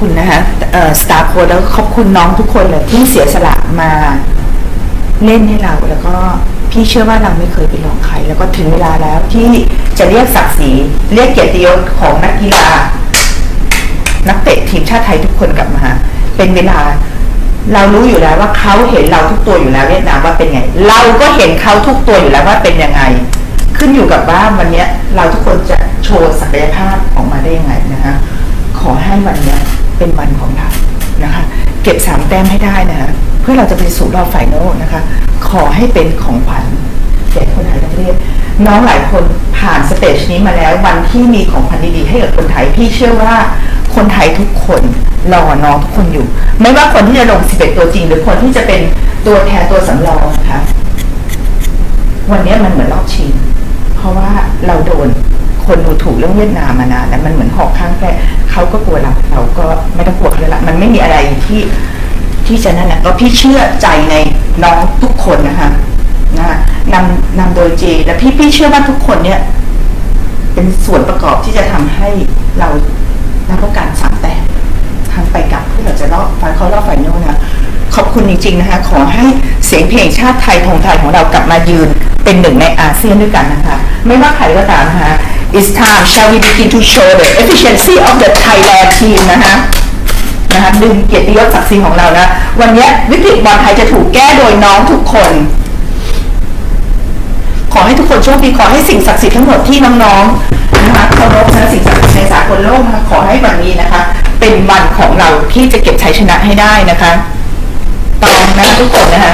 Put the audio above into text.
คุณนะคะสตาร์โค้ดแล้วขอบคุณน้องทุกคนเลยที่เสียสละมาเล่นให้เราแล้วก็พี่เชื่อว่าเราไม่เคยไปลองใคร แล้วก็ถึงเวลาแล้วที่จะเรียกศักดิ์ศรีเรียกเกียรติยศของนักกีฬา นักเตะทีมชาติไทยทุกคนกลับมา เป็นเวลา เรารู้อยู่แล้วว่าเขาเห็นเราทุกตัวอยู่แล้วเวียดนามว่าเป็นไง เราก็เห็นเขาทุกตัวอยู่แล้วว่าเป็นยังไง ขึ้นอยู่กับว่าวันนี้เราทุกคนจะโชว์ศักยภาพออกมาได้ยังไงนะคะขอให้วันนี้ เป็นวันของเรานะคะเก็บสามแต้มให้ได้นะคะเพื่อเราจะไปสู่รอบไฟนอลนะคะ ขอให้เป็นของขวัญแก่คนไทยทั้งประเทศน้องหลายคนผ่านสเตจนี้มาแล้ว วันที่มีของขวัญดีๆให้กับคนไทยพี่เชื่อว่าคนไทยทุกคนรอน้องทุกคนอยู่ ไม่ว่าคนที่จะลง 11 ตัวจริง หรือคนที่จะเป็นตัวแทนตัวสำรองนะคะวันนี้มันเหมือนรอบชิงเพราะว่าเราโดน คนดูถูกเรื่องเวียดนามมานานแล้วมันเหมือนหอกข้างแค่เขาก็กลัวเราเราก็ไม่ต้องกลัวเลยละมันไม่มีอะไรที่ที่จะนั่นนะก็พี่เชื่อใจในน้องทุกคนนะคะนะนำนำโดยเจและพี่พี่เชื่อว่าทุกคนเนี่ย เป็นส่วนประกอบที่จะทำให้เรารับประกันสามแต้มทางไปกลับเพื่อเราจะรอบไฟเขารอบไฟโนอลนะขอบคุณจริงๆนะคะขอให้เสียงเพลงชาติไทยธงไทยของเรากลับมายืนเป็นหนึ่งในอาเซียนด้วยกันนะคะ ไม่ว่าใครก็ตามนะคะ It's time shall we begin to show the efficiency of the Thailand team นะคะนะคะดึงเกียรติยศศักดิ์ศรีของเรานะ วันนี้วิกฤตบอลไทยจะถูกแก้โดยน้องทุกคน ขอให้ทุกคนโชคดีขอให้สิ่งศักดิ์สิทธิ์ทั้งหมดที่น้องๆนะคะเคารพนะสิ่งศักดิ์สิทธิ์ในสากลโลกนะคะขอให้วันนี้นะคะ เป็นวันของเราที่จะเก็บชัยชนะให้ได้นะคะตองนะทุกคนนะคะ